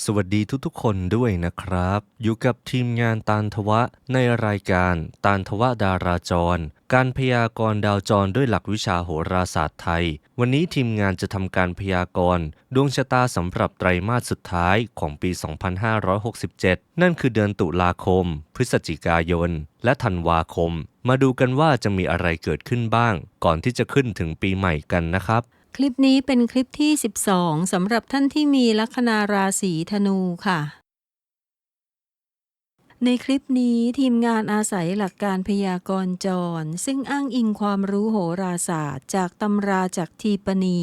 สวัสดีทุกๆ คนด้วยนะครับ อยู่กับทีมงานตาลทวะในรายการตาลทวะดาราจร การพยากรณ์ดาวจรด้วยหลักวิชาโหราศาสตร์ไทย วันนี้ทีมงานจะทำการพยากรณ์ดวงชะตาสำหรับไตรมาสสุดท้ายของปี 2567 นั่นคือเดือนตุลาคม พฤศจิกายน และธันวาคม มาดูกันว่าจะมีอะไรเกิดขึ้นบ้าง ก่อนที่จะขึ้นถึงปีใหม่กันนะครับ คลิปนี้เป็นคลิปที่ 12สำหรับท่านที่มีลัคนาราศีธนูค่ะ ในคลิปนี้ทีมงานอาศัยหลักการพยากรณ์จร ซึ่งอ้างอิงความรู้โหราศาสตร์ จากตำราจากทีปณี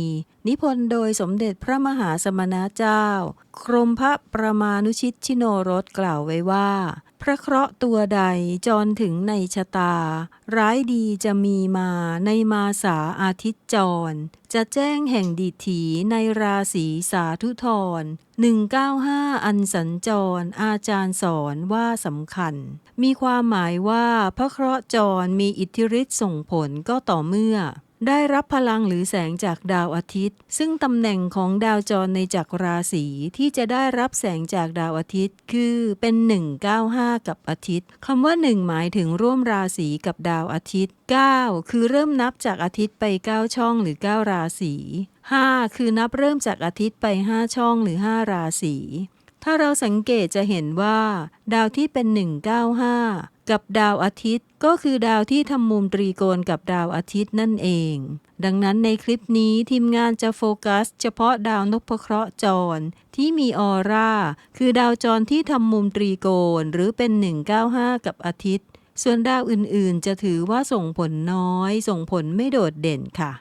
นิพนธ์โดยสมเด็จพระมหาสมณเจ้าครมพระประมานุชิตชิโนรสกล่าวไว้ว่า พระเคราะห์ตัวใดจรถึงในชะตา ร้ายดีจะมีมาในมาสาอาทิตย์จร จะแจ้งแห่งดีถีในราศีสาธุธร195 อันสัญจร อาจารย์สอนว่าสำคัญ มีความหมายว่าพระเคราะห์จรมีอิทธิฤทธิ์ส่งผลก็ต่อเมื่อ ได้รับพลังหรือแสงจากดาวอาทิตย์ ซึ่งตำแหน่งของดาวจรในจักรราศีที่จะได้รับแสงจากดาวอาทิตย์ คือเป็น 195 กับอาทิตย์คำว่า 1 หมายถึงร่วมราศีกับดาวอาทิตย์ 9 คือเริ่มนับจากอาทิตย์ไป 9 ช่องหรือ 9 ราศี 5 คือนับเริ่มจากอาทิตย์ไป 5 ช่องหรือ 5 ราศีถ้าเราสังเกตจะเห็นว่า ดาวที่เป็น 195 กับดาวอาทิตย์ ก็คือดาวที่ทำมุมตรีโกณกับดาวอาทิตย์นั่นเอง ดังนั้นในคลิปนี้ทีมงานจะโฟกัส เฉพาะดาวนพเคราะห์จร ที่มีออร่า คือดาวจรที่ทำมุมตรีโกณหรือเป็น 195 กับอาทิตย์ ส่วนดาวอื่นๆ จะถือว่าส่งผลน้อย ส่งผลไม่โดดเด่นค่ะ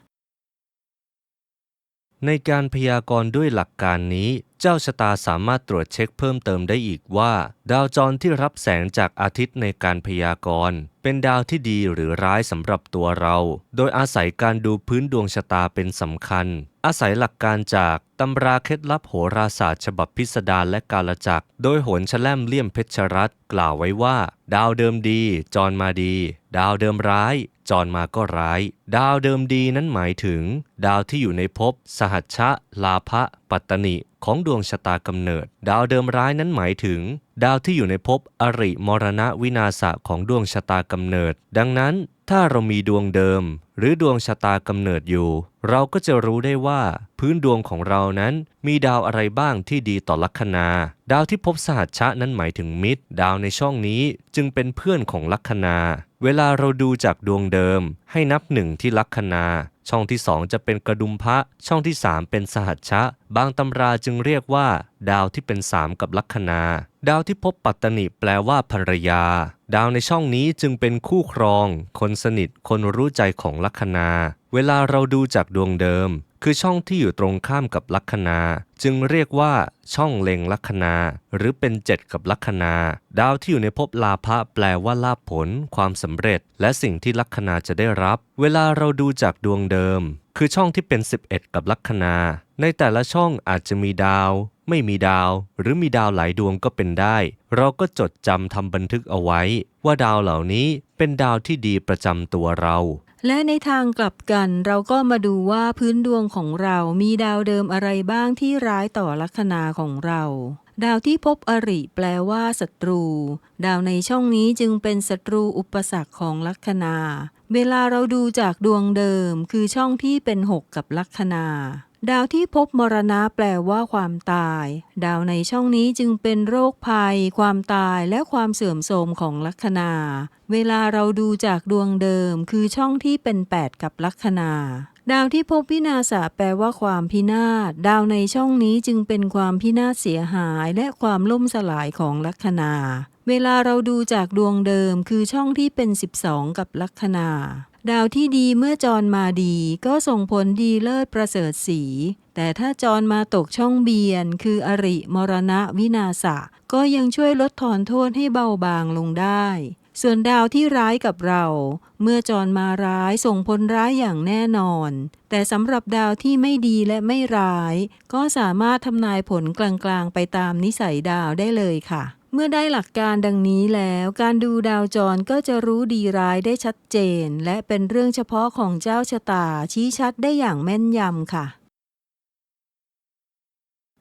ในการพยากรณ์ด้วยหลักการนี้ เจ้าชะตาสามารถตรวจเช็คเพิ่มเติมได้อีกว่า ดาวจรที่รับแสงจากอาทิตย์ในการพยากรณ์ เป็นดาวที่ดีหรือร้ายสำหรับตัวเรา โดยอาศัยการดูพื้นดวงชะตาเป็นสำคัญ อาศัยหลักการจากตำราเคล็ดลับโหราศาสตร์ ฉบับพิสดารและกาลจักร โดยโหนชแลมเลี่ยมเพชรรัตกล่าวไว้ว่า ดาวเดิมดี จรมาดี ดาวเดิมร้าย จรมาก็ร้าย ดาวเดิมดีนั้นหมายถึง ดาวที่อยู่ในภพสหัชชะ ลาภะปัตตนิของดวงชะตากำเนิด ดาวเดิมร้ายนั้นหมายถึง ดาวที่อยู่ในภพอริมรณะวินาศะของดวงชะตากำเนิด ดังนั้นถ้าเรามีดวงเดิม หรือดวงชะตากำเนิดอยู่ เราก็จะรู้ได้ว่า พื้นดวงของเรานั้นมีดาวอะไรบ้างที่ดีต่อลัคนา ดาวที่พบสหัชชะนั้นหมายถึงมิตร ดาวในช่องนี้จึงเป็นเพื่อนของลัคนา เวลาเราดูจากดวงเดิม ให้นับหนึ่งที่ลัคนา ช่องที่สองจะเป็นกระดุมพระ ช่องที่สามเป็นสหัชชะ บางตำราจึงเรียกว่าดาวที่เป็นสามกับลัคนา ดาวที่พบปัตตนิแปลว่าภรรยา ดาวในช่องนี้จึงเป็นคู่ครอง คนสนิท คนรู้ใจของลัคนา เวลาเราดูจากดวงเดิม คือช่องที่อยู่ตรงข้ามกับลัคนา จึงเรียกว่า ช่องเล็งลัคนา หรือเป็นเจ็ดกับลัคนา ดาวที่อยู่ในภพลาภะแปลว่าลาภผล ความสำเร็จ และสิ่งที่ลัคนาจะได้รับ เวลาเราดูจากดวงเดิม คือช่องที่เป็น 11 กับลัคนา ในแต่ละช่องอาจจะมีดาว ไม่มีดาว หรือมีดาวหลายดวงก็เป็นได้ เราก็จดจำทำบันทึกเอาไว้ ว่าดาวเหล่านี้เป็นดาวที่ดีประจำตัวเรา และในทางกลับกันเราก็มาดูว่าพื้นดวงของเรามีดาวเดิมอะไรบ้างที่ร้ายต่อลัคนาของเรา ดาวที่พบอริแปลว่าศัตรู ดาวในช่องนี้จึงเป็นศัตรูอุปสรรคของลัคนา เวลาเราดูจากดวงเดิมคือช่องที่เป็นหกกับลัคนา ดาวที่พบมรณะแปลว่าความตาย ดาวในช่องนี้จึงเป็นโรคภัย ความตายและความเสื่อมโทรมของลัคนา เวลาเราดูจากดวงเดิม คือช่องที่เป็น 8 กับลัคนา ดาวที่พบพินาศแปลว่าความพินาศ ดาวในช่องนี้จึงเป็นความพินาศเสียหายและความล่มสลายของลัคนา เวลาเราดูจากดวงเดิม คือช่องที่เป็น 12 กับลัคนา ดาวที่ดีเมื่อจรมาดีก็ส่งผลดีเลิศประเสริฐสี แต่ถ้าจรมาตกช่องเบียน คืออริมรณะวินาศะก็ยังช่วยลดทอนโทษให้เบาบางลงได้ ส่วนดาวที่ร้ายกับเรา เมื่อจรมาร้ายส่งผลร้ายอย่างแน่นอน แต่สำหรับดาวที่ไม่ดีและไม่ร้าย ก็สามารถทำนายผลกลางๆไปตามนิสัยดาวได้เลยค่ะ เมื่อได้หลักการดังนี้แล้วการดูดาวจรก็จะรู้ดีร้ายได้ชัดเจน และเป็นเรื่องเฉพาะของเจ้าชะตาชี้ชัดได้อย่างแม่นยำค่ะ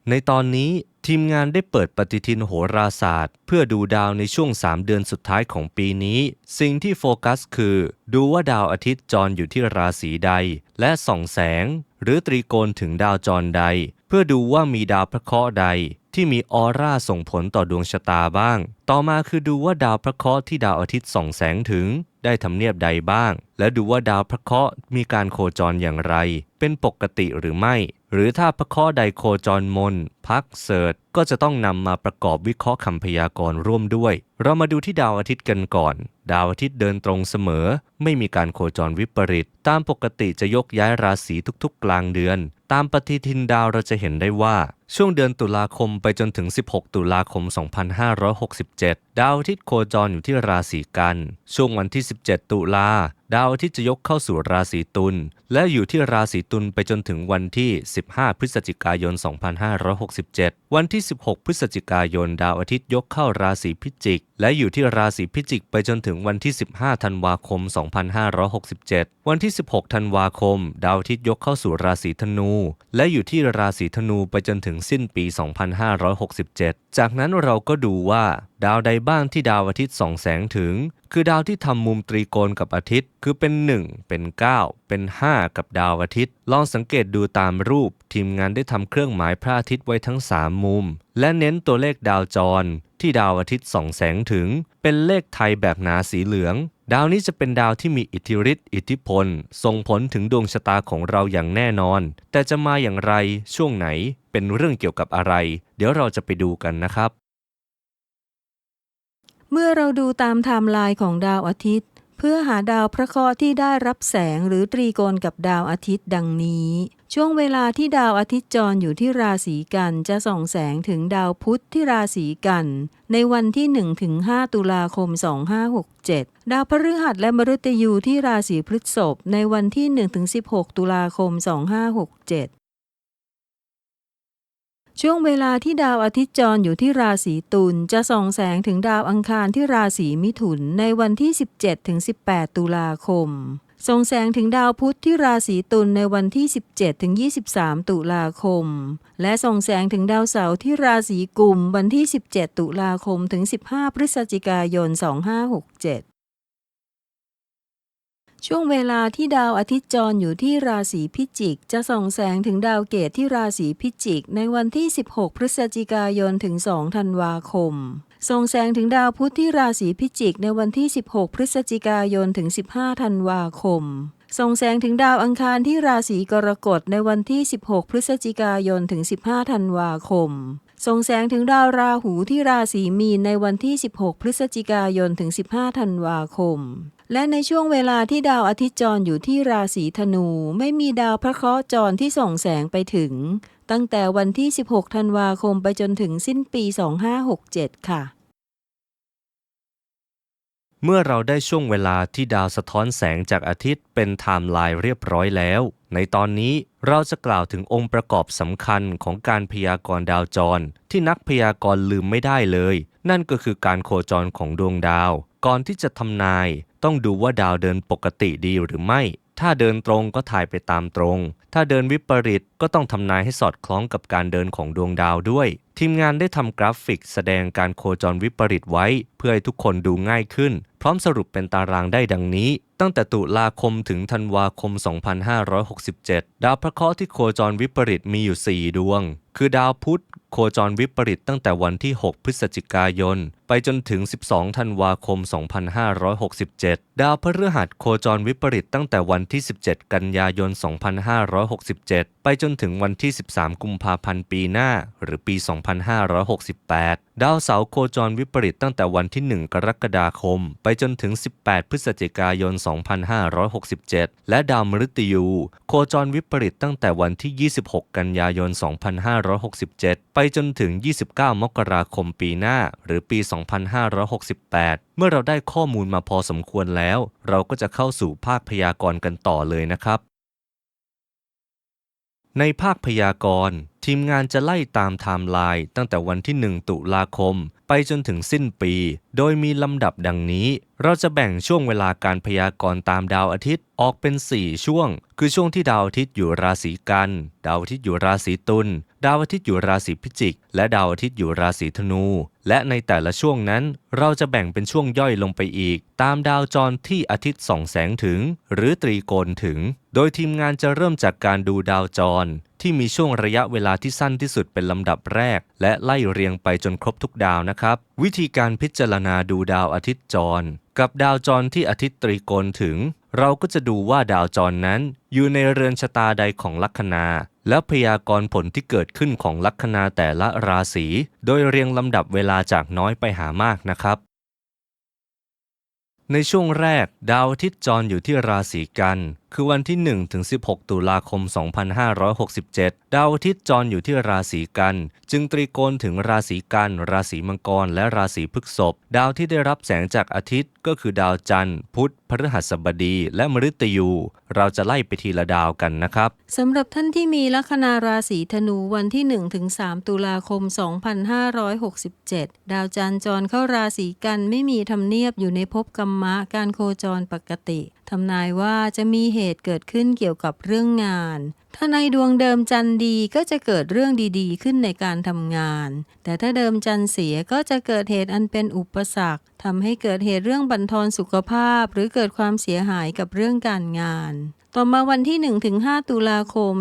ในตอนนี้ทีมงานได้เปิดปฏิทินโหราศาสตร์ เพื่อดูดาวในช่วง 3 เดือนสุดท้ายของปีนี้ สิ่งที่โฟกัสคือ ดูว่าดาวอาทิตย์จรอยู่ที่ราศีใด และส่องแสง หรือตรีโกณถึงดาวจรใด เพื่อดูว่ามีดาวพระเคราะห์ใด ที่มีออร่าส่งผลต่อดวงชะตาบ้าง ต่อมาคือดูว่าดาวพระเคราะห์ที่ดาวอาทิตย์ส่องแสงถึง ได้ทำเนียบใดบ้าง และดูว่าดาวพระเคราะห์มีการโคจรอย่างไร เป็นปกติหรือไม่ หรือถ้าพระเคราะห์ใดโคจรมน พักเสิร์ตก็จะต้องนำมาประกอบวิเคราะห์คำพยากรณ์ร่วมด้วย เรามาดูที่ดาวอาทิตย์กันก่อน ดาวอาทิตย์เดินตรงเสมอ ไม่มีการโคจรวิปริต ตามปกติจะยกย้ายราศีทุกๆ กลางเดือน ตามปฏิทินดาวเราจะเห็นได้ว่า ช่วงเดือนตุลาคมไปจนถึง 16 ตุลาคม 2567 ดาวอาทิตย์โคจรอยู่ที่ราศีกัน ช่วงวันที่ 17 ตุลา ดาวอาทิตย์จะยกเข้าสู่ราศีตุล และอยู่ที่ราศีตุลไปจนถึงวันที่ 15 พฤศจิกายน 2567 วันที่ 16 พฤศจิกายน ดาวอาทิตย์ยกเข้าราศีพิจิก และอยู่ที่ราศีพิจิกไปจนถึงวันที่ 15 ธันวาคม 2567 วันที่ 16 ธันวาคม ดาวอาทิตย์ยกเข้าสู่ราศีธนู และอยู่ที่ราศีธนูไปจนถึงสิ้นปี 2567 จากนั้นเราก็ดูว่า ดาวใดบ้างที่ดาวอาทิตย์ส่องแสงถึง คือดาวที่ทำมุมตรีโกณกับอาทิตย์ คือเป็น 1 เป็น 9 เป็น 5 กับดาวอาทิตย์ ลองสังเกตดูตามรูป ทีมงานได้ทำเครื่องหมายพระอาทิตย์ไว้ทั้ง 3 มุม และเน้นตัวเลขดาวจร ที่ดาวอาทิตย์ส่องแสงถึง เป็นเลขไทยแบบหนาสีเหลือง ดาวนี้จะเป็นดาวที่มีอิทธิฤทธิ์อิทธิพล ส่งผลถึงดวงชะตาของเราอย่างแน่นอน แต่จะมาอย่างไรช่วงไหนเป็นเรื่องเกี่ยวกับอะไร เดี๋ยวเราจะไปดูกันนะครับ เมื่อเราดูตามไทม์ไลน์ของดาวอาทิตย์ เพื่อหาดาวพระเคราะห์ที่ได้รับแสงหรือตรีโกณกับดาวอาทิตย์ดังนี้ ช่วงเวลาที่ดาวอาทิตย์จรอยู่ที่ราศีกันจะส่องแสงถึงดาวพุธที่ราศีกัน ในวันที่1-5ตุลาคม 2567 ดาวพฤหัสและมฤตยูที่ราศีพฤษภในวันที่1-16 ตุลาคม 2567 ช่วงเวลาที่ดาวอาทิตย์จรอยู่ที่ราศีตุลจะส่องแสงถึงดาวอังคารที่ราศีมิถุนในวันที่ 17ถึง18 ตุลาคม ส่องแสงถึงดาวพุธที่ราศีตุลในวันที่ 17ถึง23 ตุลาคม และส่องแสงถึงดาวเสาร์ที่ราศีกุมวันที่ 17 ตุลาคมถึง 15 พฤศจิกายน 2567 ช่วงเวลาที่ดาวอาทิตย์จรอยู่ที่ราศีพิจิก จะส่องแสงถึงดาวเกตที่ราศีพิจิก ในวันที่ 16 พฤศจิกายนถึง 2 ธันวาคม ส่องแสงถึงดาวพุธที่ราศีพิจิก ในวันที่ 16 พฤศจิกายนถึง 15 ธันวาคม ส่องแสงถึงดาวอังคารที่ราศีกรกฎในวันที่ 16 พฤศจิกายนถึง 15 ธันวาคม ส่องแสงถึงดาวราหูที่ราศีมีนในวันที่ 16 พฤศจิกายนถึง 15 ธันวาคม และในช่วงเวลาที่ดาวอาทิตย์จรอยู่ที่ราศีธนู ไม่มีดาวพระเคราะห์จรที่ส่องแสงไปถึง ตั้งแต่วันที่ 16 ธันวาคมไปจนถึงสิ้นปี 2567 ค่ะ เมื่อเราได้ช่วงเวลาที่ดาวสะท้อนแสงจากอาทิตย์เป็นไทม์ไลน์เรียบร้อยแล้ว ในตอนนี้เราจะกล่าวถึงองค์ประกอบสำคัญของการพยากรณ์ดาวจร ที่นักพยากรณ์ลืมไม่ได้เลย นั่นก็คือการโคจรของดวงดาว ก่อนที่จะทำนาย ต้องดูว่าดาวเดินปกติดีหรือไม่ ถ้าเดินตรงก็ถ่ายไปตามตรง ถ้าเดินวิปริตก็ต้องทำนายให้สอดคล้องกับการเดินของดวงดาวด้วย ทีมงานได้ทำกราฟิกแสดงการโคจรวิปริตไว้ เพื่อให้ทุกคนดูง่ายขึ้น พร้อมสรุปเป็นตารางได้ดังนี้ ตั้งแต่ตุลาคมถึงธันวาคม 2567 ดาวพระเคราะห์ที่โคจรวิปริตมีอยู่ 4 ดวง คือดาวพุธโคจรวิปริตตั้งแต่วันที่ 6 พฤศจิกายนไปจนถึง 12 ธันวาคม 2567 ดาวพฤหัสโคจรวิปริตตั้งแต่วันที่ 17 กันยายน 2567 ไปจนถึงวันที่ 13 กุมภาพันธ์ปีหน้า หรือปี 2568 ดาวเสาร์โคจรวิปริตตั้งแต่วันที่ 1 กรกฎาคม ไปจนถึง 18 พฤศจิกายน 2567 และดาวมฤตยูโคจรวิปริตตั้งแต่วันที่ 26 กันยายน 2567 ไปจนถึง 29 มกราคมปีหน้า หรือปี2568 เมื่อเราได้ข้อมูลมาพอสมควรแล้ว เราก็จะเข้าสู่ภาคพยากรณ์กันต่อเลยนะครับ ในภาคพยากรณ์ทีมงานจะไล่ตามไทม์ไลน์ตั้งแต่วันที่ 1 ตุลาคม ไปจนถึงสิ้นปี โดยมีลำดับดังนี้ เราจะแบ่งช่วงเวลาการพยากรณ์ตามดาวอาทิตย์ออกเป็น 4 ช่วง คือช่วงที่ดาวอาทิตย์อยู่ราศีกัน ดาวอาทิตย์อยู่ราศีตุล ดาวอาทิตย์อยู่ราศีพิจิก และดาวอาทิตย์อยู่ราศีธนู และในแต่ละช่วงนั้น เราจะแบ่งเป็นช่วงย่อยลงไปอีก ตามดาวจรที่อาทิตย์ส่องแสงถึง หรือตรีโกณถึง โดยทีมงานจะเริ่มจากการดูดาวจร ที่มีช่วงระยะเวลาที่สั้นที่สุดเป็นลำดับแรก และไล่เรียงไปจนครบทุกดาวนะครับ วิธีการพิจารณาดูดาวอาทิตย์จร กับดาวจรที่อาทิตย์ตรีโกณถึง เราก็จะดูว่าดาวจรนั้น อยู่ในเรือนชะตาใดของลัคนา และพยากรณ์ผลที่เกิดขึ้นของลัคนาแต่ละราศี โดยเรียงลำดับเวลาจากน้อยไปหามากนะครับในช่วงแรก ดาวอาทิตย์จรอยู่ที่ราศีกัน คือวันที่ 1 ถึง 16 ตุลาคม 2567 ดาวอาทิตย์จรอยู่ที่ราศีกัน จึงตรีโกณถึงราศีกัน ราศีมังกร และราศีพฤษภ ดาวที่ได้รับแสงจากอาทิตย์ก็คือดาวจันทร์ พุธ พฤหัสบดี และมฤตยู เราจะไล่ไปทีละดาวกันนะครับสำหรับท่านที่มีลัคนาราศีธนูวันที่ 1-3 ตุลาคม 2567 ดาวจันทร์จรเข้าราศีกันไม่มีทำเนียบอยู่ในภพกรรมะการโคจรปกติ ทำนายว่าจะมีเหตุเกิดขึ้นเกี่ยวกับเรื่องงาน ถ้าในดวงเดิมจันดีก็จะเกิดเรื่องดีๆ ขึ้นในการทำงาน แต่ถ้าเดิมจันเสียก็จะเกิดเหตุอันเป็นอุปสรรคทำให้เกิดเหตุเรื่องบั่นทอนสุขภาพ หรือเกิดความเสียหายกับเรื่องการงาน ต่อมาวันที่ 1-5 ตุลาคม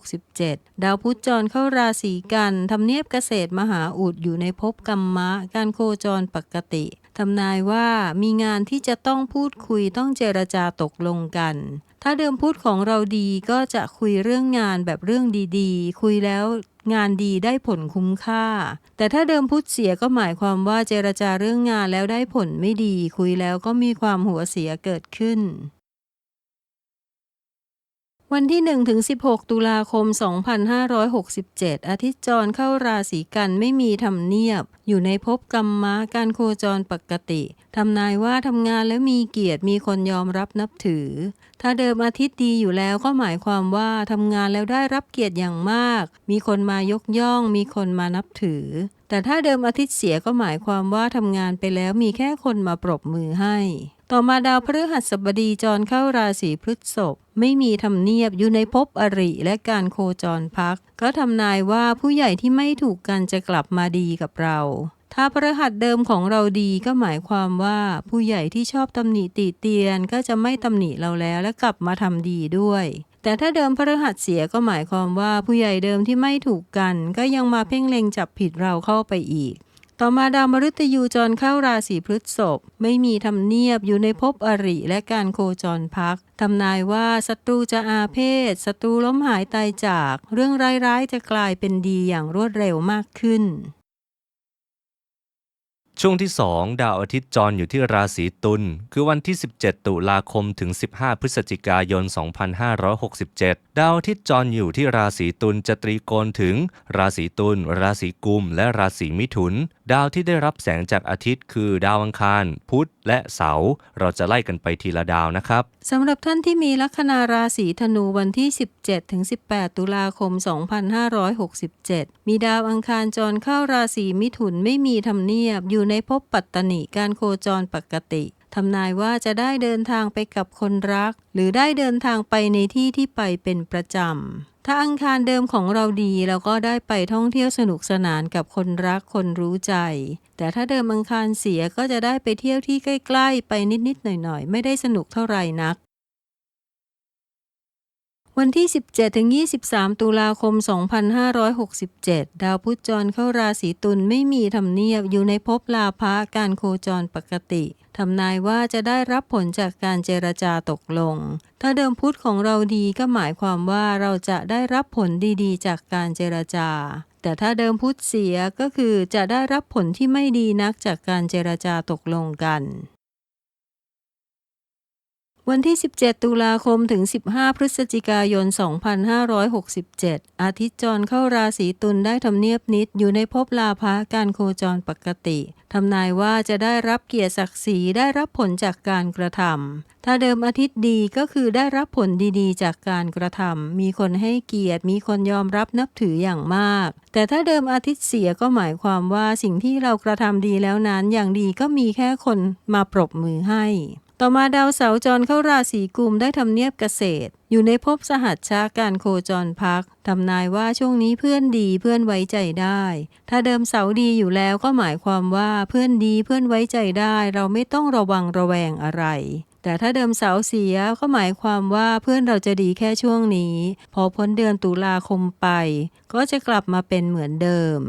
2567 ดาวพุธจรเข้าราศีกันทำเนียบเกษตรมหาอุดอยู่ในภพกรรมะ การโคจรปกติ ทำนายว่ามีงานที่จะต้องพูดคุยต้องเจรจาตกลงกัน ถ้าเดิมพูดของเราดีก็จะคุยเรื่องงานแบบเรื่องดีๆ คุยแล้วงานดีได้ผลคุ้มค่า แต่ถ้าเดิมพูดเสียก็หมายความว่าเจรจาเรื่องงานแล้วได้ผลไม่ดี คุยแล้วก็มีความหัวเสียเกิดขึ้น วันที่1-16 ตุลาคม 2567 อาทิตย์จรเข้าราศีกันไม่มีทำเนียบ อยู่ในภพกรรมะการโคจรปกติ ทำนายว่าทำงานแล้วมีเกียรติมีคนยอมรับนับถือ ถ้าเดิมอาทิตย์ดีอยู่แล้วก็หมายความว่าทำงานแล้วได้รับเกียรติอย่างมาก มีคนมายกย่อง มีคนมานับถือ แต่ถ้าเดิมอาทิตย์เสียก็หมายความว่าทำงานไปแล้วมีแค่คนมาปรบมือให้ ต่อมาดาวพฤหัสบดีจรเข้าราศีพฤษภไม่มีทำเนียบอยู่ในภพอริและการโคจรพัก ก็ทำนายว่าผู้ใหญ่ที่ไม่ถูกกันจะกลับมาดีกับเราถ้าพฤหัสเดิมของเราดีก็หมายความว่าผู้ใหญ่ที่ชอบตำหนิติเตียนก็จะไม่ตำหนิเราแล้วและกลับมาทำดีด้วย แต่ถ้าเดิมพฤหัสเสียก็หมายความว่าผู้ใหญ่เดิมที่ไม่ถูกกัน ก็ยังมาเพ่งเล็งจับผิดเราเข้าไปอีก ต่อมาดาวมฤตยูจรเข้าราศีพฤษภไม่มีทำเนียบอยู่ในภพอริและการโคจรพักทำนายว่าศัตรูจะอาเพศศัตรูล้มหายตายจาก เรื่องร้ายๆจะกลายเป็นดีอย่างรวดเร็วมากขึ้น ช่วงที่ 2 ดาวอาทิตย์จรอยู่ที่ราศีตุลคือวันที่ 17 ตุลาคมถึง 15 พฤศจิกายน 2567 ดาวอาทิตย์จรอยู่ที่ราศีตุลจะตรีโกณถึง ราศีตุลราศีกุม และราศีมิถุน ดาวที่ได้รับแสงจากอาทิตย์คือ ดาวอังคาร พุธและเสาร์เราจะไล่กันไปทีละดาวนะครับสำหรับท่านที่มีลัคนาราศีธนูวันที่ 17ถึง18 ตุลาคม 2567 มีดาวอังคารจรเข้าราศีมิถุนไม่มีทำเนียบ อยู่ในภพปัตตนิการโคจรปกติ ทำนายว่าจะได้เดินทางไปกับคนรัก หรือได้เดินทางไปในที่ที่ไปเป็นประจำ ถ้าอังคารเดิมของเราดีเราก็ได้ไปท่องเที่ยวสนุกสนานกับคนรักคนรู้ใจ แต่ถ้าเดิมอังคารเสียก็จะได้ไปเที่ยวที่ใกล้ๆ ไปนิดๆหน่อยๆ ไม่ได้สนุกเท่าไหร่นักวันที่ 17ถึง23 ตุลาคม 2567 ดาวพุธจรเข้าราศีตุลไม่มีทำเนียบอยู่ในภพลาภะการโคจรปกติ ทำนายว่าจะได้รับผลจากการเจรจาตกลง ถ้าเดิมพุทธของเราดีก็หมายความว่าเราจะได้รับผลดีๆ จากการเจรจา แต่ถ้าเดิมพุทธเสียก็คือจะได้รับผลที่ไม่ดีนักจากการเจรจาตกลงกัน วันที่ 17 ตุลาคมถึง 15 พฤศจิกายน 2567 อาทิตย์จรเข้าราศีตุลได้ทำเนียบนิดอยู่ในภพลาภะการโคจรปกติทำนายว่าจะได้รับเกียรติศักดิ์ศรีได้รับผลจากการกระทำถ้าเดิมอาทิตย์ดีก็คือได้รับผลดีๆ จากการกระทำมีคนให้เกียรติมีคนยอมรับนับถืออย่างมาก แต่ถ้าเดิมอาทิตย์เสียก็หมายความว่าสิ่งที่เรากระทำดีแล้วนั้นอย่างดีก็มีแค่คนมาปรบมือให้ ต่อมาดาวเสาจรเข้าราศีกุมได้ทำเนียบเกษตร อยู่ในภพสหัชชาการโคจรพักทำนายว่าช่วงนี้เพื่อนดีเพื่อนไว้ใจได้ ถ้าเดิมเสาดีอยู่แล้วก็หมายความว่าเพื่อนดีเพื่อนไว้ใจได้ เราไม่ต้องระวังระแวงอะไร แต่ถ้าเดิมเสาเสียก็หมายความว่าเพื่อนเราจะดีแค่ช่วงนี้ พอพ้นเดือนตุลาคมไป ก็จะกลับมาเป็นเหมือนเดิม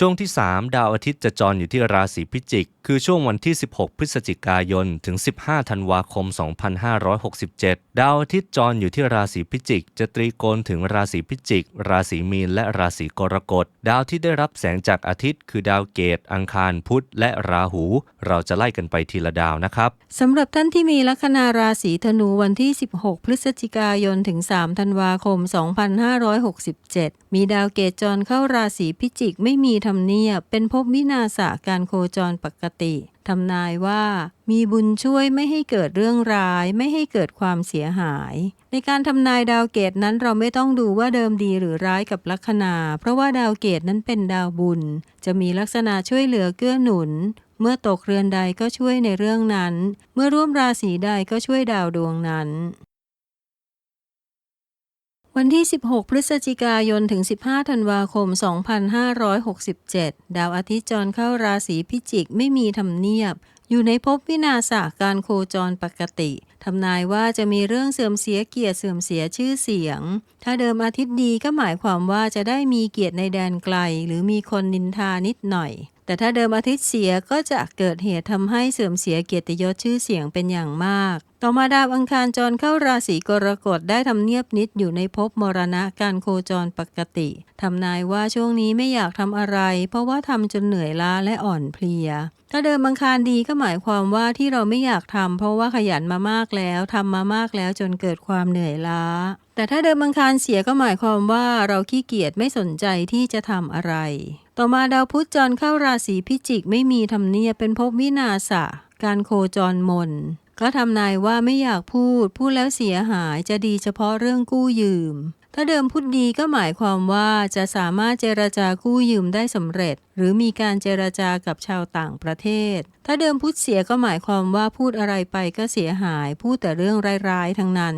ช่วงที่ 3 ดาวอาทิตย์จะจรอยู่ที่ราศีพิจิก คือช่วงวันที่ 16 พฤศจิกายน ถึง 15 ธันวาคม 2567 ดาวอาทิตย์จรอยู่ที่ราศีพิจิก จะตรีโกณถึงราศีพิจิก ราศีมีน และราศีกรกฎ ดาวที่ได้รับแสงจากอาทิตย์ คือดาวเกต อังคาร พุธ และราหู เราจะไล่กันไปทีละดาวนะครับ สำหรับท่านที่มีลัคนาราศีธนูวันที่ 16 พฤศจิกายน ถึง 3 ธันวาคม 2567 มีดาวเกตจรเข้าราศีพิจิก ไม่มีธรรมเนียบ เป็นภพวินาศการโคจรปกติทำนายว่า มีบุญช่วยไม่ให้เกิดเรื่องร้าย ไม่ให้เกิดความเสียหาย ในการทำนายดาวเกตนั้นเราไม่ต้องดูว่าเดิมดีหรือร้ายกับลัคนา เพราะว่าดาวเกตนั้นเป็นดาวบุญ จะมีลักษณะช่วยเหลือเกื้อหนุน เมื่อตกเรือนใดก็ช่วยในเรื่องนั้น เมื่อร่วมราศีใดก็ช่วยดาวดวงนั้น วันที่ 16 พฤศจิกายน ถึง 15 ธันวาคม 2567 ดาวอาทิตย์จรเข้าราศีพิจิกไม่มีธรรมเนียบ อยู่ในภพวินาศการโคจรปกติทำนายว่าจะมีเรื่องเสื่อมเสียเกียรติเสื่อมเสียชื่อเสียง ถ้าเดิมอาทิตย์ดีก็หมายความว่าจะได้มีเกียรติในแดนไกล หรือมีคนนินทานิดหน่อย แต่ถ้าเดิมอาทิตย์เสียก็จะเกิดเหตุทำให้เสื่อมเสียเกียรติยศชื่อเสียงเป็นอย่างมาก ต่อมาดาวอังคารจรเข้าราศีกรกฎได้ทำเนียบนิดอยู่ในภพมรณะการโคจรปกติทำนายว่าช่วงนี้ไม่อยากทำอะไร เพราะว่าทำจนเหนื่อยล้าและอ่อนเพลีย ถ้าเดิมอังคารดีก็หมายความว่าที่เราไม่อยากทำเพราะว่าขยันมามากแล้วทำมามากแล้วจนเกิดความเหนื่อยล้าแต่ถ้าเดิมอังคารเสียก็หมายความว่าเราขี้เกียจไม่สนใจที่จะทำอะไร ต่อมาดาวพุธจรเข้าราศีพิจิกไม่มีธรรมเนียบเป็นภพวินาศะการโคจรมน ก็ทำนายว่าไม่อยากพูด พูดแล้วเสียหายจะดีเฉพาะเรื่องกู้ยืม ถ้าเดิมพูดดีก็หมายความว่าจะสามารถเจรจากู้ยืมได้สำเร็จ หรือมีการเจรจากับชาวต่างประเทศ ถ้าเดิมพูดเสียก็หมายความว่าพูดอะไรไปก็เสียหาย พูดแต่เรื่องร้ายๆทั้งนั้น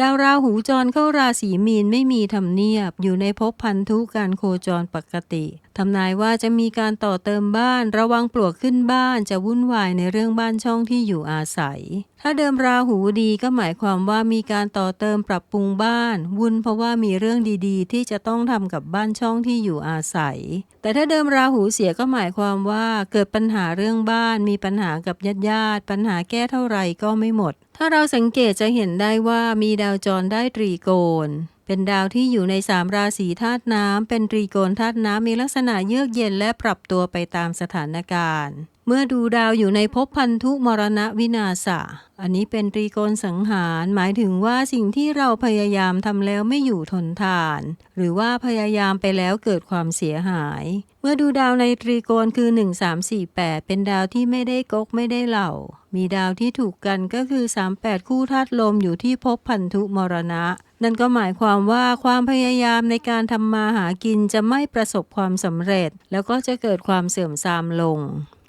ดาวราหูจรเข้าราศีมีนไม่มีธรรมเนียบ อยู่ในภพพันธุการโคจรปกติทำนายว่าจะมีการต่อเติมบ้านระวังปลวกขึ้นบ้านจะวุ่นวายในเรื่องบ้านช่องที่อยู่อาศัย ถ้าเดิมราหูดีก็หมายความว่ามีการต่อเติมปรับปรุงบ้าน วุ่นเพราะว่ามีเรื่องดีๆ ที่จะต้องทำกับบ้านช่องที่อยู่อาศัย แต่ถ้าเดิมราหูเสียก็หมายความว่าเกิดปัญหาเรื่องบ้านมีปัญหากับญาติญาติปัญหาแก้เท่าไหร่ก็ไม่หมด ถ้าเราสังเกตจะเห็นได้ว่ามีดาวจรได้ตรีโกณ เป็นดาวที่อยู่ในสามราศีธาตุน้ำ เป็นตรีโกณธาตุน้ำมีลักษณะเยือกเย็นและปรับตัวไปตามสถานการณ์ เมื่อดูดาวอยู่ในภพพันธุมรณะวินาศะอันนี้เป็นตรีโกณสังหาร หมายถึงว่าสิ่งที่เราพยายามทำแล้วไม่อยู่ทนทาน หรือว่าพยายามไปแล้วเกิดความเสียหาย เมื่อดูดาวในตรีโกณคือ 1 3 4 8 เป็นดาวที่ไม่ได้กกไม่ได้เหล่า มีดาวที่ถูกกันก็คือ 38 คู่ธาตุลมอยู่ที่ภพพันธุมรณะ นั่นก็หมายความว่าความพยายามในการทำมาหากินจะไม่ประสบความสำเร็จ แล้วก็จะเกิดความเสื่อมทรามลง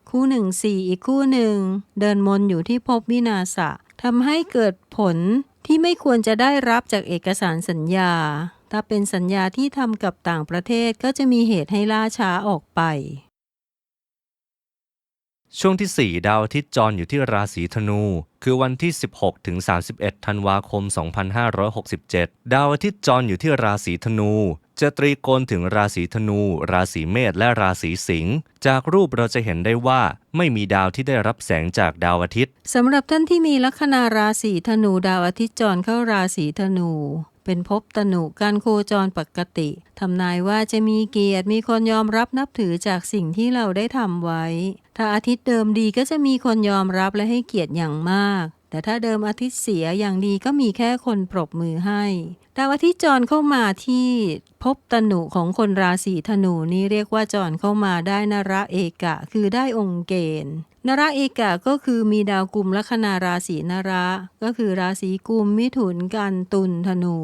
คู่หนึ่งสี่อีกคู่หนึ่ง เดินมนอยู่ที่ภพวินาศะทำให้เกิดผลที่ไม่ควรจะได้รับจากเอกสารสัญญา ถ้าเป็นสัญญาที่ทำกับต่างประเทศก็จะมีเหตุให้ล่าช้าออกไป ช่วงที่ 4 ดาวอาทิตย์จรอยู่ที่ราศีธนู คือวันที่ 16ถึง31 ธันวาคม 2567 ดาวอาทิตย์จรอยู่ที่ราศีธนู จะตรีโกณถึงราศีธนู ราศีเมษและราศีสิงห์จากรูปเราจะเห็นได้ว่า ไม่มีดาวที่ได้รับแสงจากดาวอาทิตย์สำหรับท่านที่มีลัคนาราศีธนูดาวอาทิตย์จรเข้าราศีธนู เป็นภพตนุการโคจรปกติทำนายว่าจะมีเกียรติมีคนยอมรับนับถือจากสิ่งที่เราได้ทำไว้ ถ้าอาทิตย์เดิมดีก็จะมีคนยอมรับและให้เกียรติอย่างมาก แต่ถ้าเดิมอาทิตย์เสียอย่างดีก็มีแค่คนปรบมือให้ดาวอาทิตย์จรเข้ามาที่ภพตนุของคนราศีธนูนี้เรียกว่าจรเข้ามาได้นระเอกะ คือได้องค์เกณฑ์ นาระเอกะก็คือมีดาวกลุ่มลัคนาราศีนาระ ก็คือราศีกุมมิถุนกันตุลธนู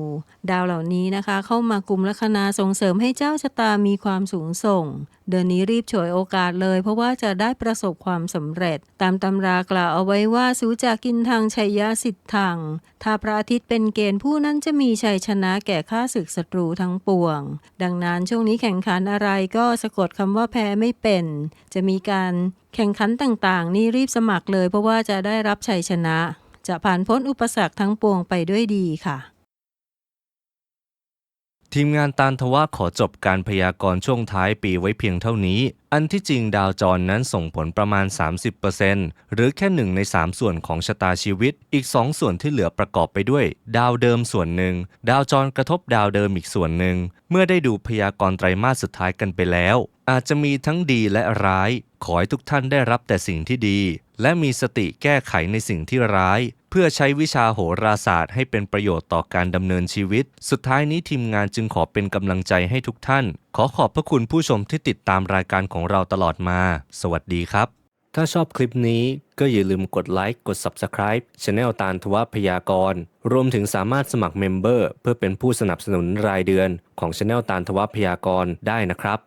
ดาวเหล่านี้นะคะ เข้ามากุมลัคนาส่งเสริมให้เจ้าชะตามีความสูงส่ง เดือนนี้รีบฉวยโอกาสเลย เพราะว่าจะได้ประสบความสำเร็จ ตามตำรากล่าวเอาไว้ว่าสูจากินทางชัยยะสิทธังถ้าพระอาทิตย์เป็นเกณฑ์ผู้นั้นจะมีชัยชนะแก่ข้าศึกศัตรูทั้งปวง ดังนั้นช่วงนี้แข่งขันอะไรก็สะกดคำว่าแพ้ไม่เป็น จะมีการแข่งขันต่างๆ นี่รีบสมัครเลย เพราะว่าจะได้รับชัยชนะ จะผ่านพ้นอุปสรรคทั้งปวงไปด้วยดีค่ะ ทีมงานตานทว่าขอจบการพยากรณ์ช่วงท้ายปีไว้เพียงเท่านี้ อันที่จริงดาวจรนั้นส่งผลประมาณ 30%หรือแค่หนึ่งใน 3 ส่วนของชะตาชีวิต อีก 2 ส่วนที่เหลือประกอบไปด้วย ดาวเดิมส่วนหนึ่ง ดาวจรกระทบดาวเดิมอีกส่วนหนึ่ง เมื่อได้ดูพยากรณ์ไตรมาสสุดท้ายกันไปแล้ว อาจจะมีทั้งดีและร้าย ขอให้ทุกท่านได้รับแต่สิ่งที่ดี และมีสติแก้ไขในสิ่งที่ร้าย พื่อใช้วิชาโหราศาสตร์ให้เป็นประโยชน์ต่อการดำเนินชีวิต สุดท้ายนี้ทีมงานจึงขอเป็นกำลังใจให้ทุกท่าน ขอขอบพระคุณผู้ชมที่ติดตามรายการของเราตลอดมา สวัสดีครับ ถ้าชอบคลิปนี้ก็อย่าลืมกดไลค์กด Subscribe Channel ตาลทวพยากรณ์รวมถึงสามารถสมัครเมมเบอร์เพื่อเป็นผู้สนับสนุนรายเดือนของ Channel ตาลทวพยากรณ์ได้นะครับ